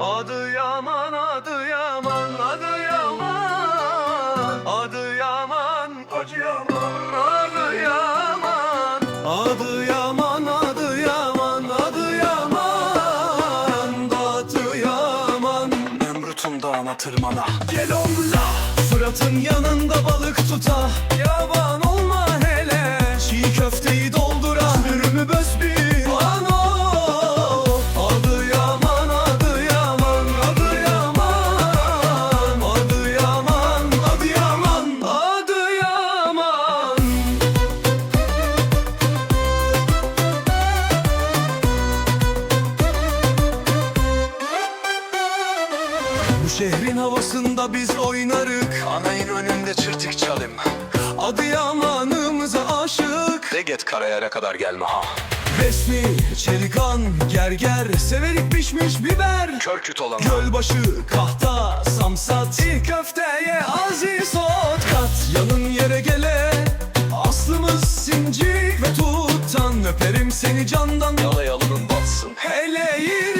Adı Yaman, adı Yaman, adı Yaman. Adı Yaman, adı Yaman, adı Yaman. Adı Yaman, adı Yaman, adı Yaman. Adı Yaman. Nemrut'un dağına tırmana. Gel omla Fırat'ın yanında balık tuta şehrin havasında biz oynarık. Anayın önünde çırtık çalım. Adı Yaman'ımıza aşık. De git karayara kadar gelme ha. Resmi, çelikan, gerger Severik pişmiş biber. Körküt olan Gölbaşı, kahta, samsat. İyi köfteye aziz ot. Kat Yanın yere gele. Aslımız sincik ve tuttan Öperim seni candan. Yalayalının batsın. Hele yeri